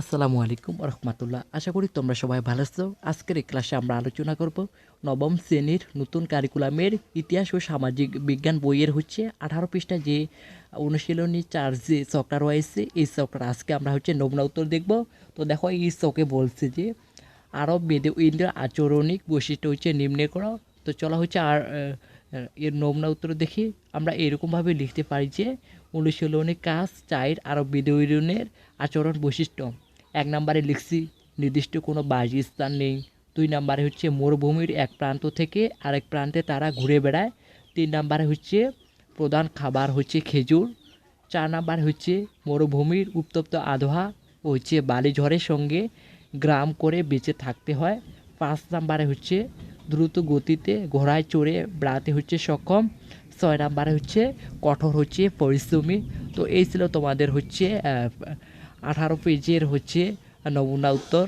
আসসালামু আলাইকুম রহমতুল্লাহ আশা করি তোমরা সবাই ভালো আছো। আজকের এই ক্লাসে আমরা আলোচনা করব নবম শ্রেণির নতুন কারিকুলামের ইতিহাস ও সামাজিক বিজ্ঞান বইয়ের হচ্ছে আঠারো পৃষ্ঠা যে অনুশীলনী চার যে চকটা রয়েছে, এই চকটা আজকে আমরা হচ্ছে নমুনা উত্তর দেখব। তো দেখো, এই চকে বলছে যে আরব বেদে ইন্দ্র আচরণিক বৈশিষ্ট্য হচ্ছে নিম্নে করো তো চলা হচ্ছে আর এর নমুনা উত্তর দেখি। আমরা এরকমভাবে লিখতে পারি যে অনুশীলনী কাজ চাইর আরব বেদুইনের আচরণ বৈশিষ্ট্য। এক নম্বরে লিখছি, নির্দিষ্ট কোনো বাসস্থান নেই। দুই নম্বরে হচ্ছে মরুভূমির এক প্রান্ত থেকে আরেক প্রান্তে তারা ঘুরে বেড়ায়। তিন নম্বরে হচ্ছে প্রধান খাবার হচ্ছে খেজুর। চার নাম্বার হচ্ছে মরুভূমির উত্তপ্ত আবহাওয়া ও হচ্ছে বালিঝড়ের সঙ্গে গ্রাম করে বেঁচে থাকতে হয়। পাঁচ নাম্বারে হচ্ছে দ্রুত গতিতে ঘোড়ায় চড়ে বেড়াতে হচ্ছে সক্ষম। ছয় নাম্বারে হচ্ছে কঠোর হচ্ছে পরিশ্রমী। তো এই ছিল তোমাদের হচ্ছে আঠারো পেজের হচ্ছে নমুনা উত্তর।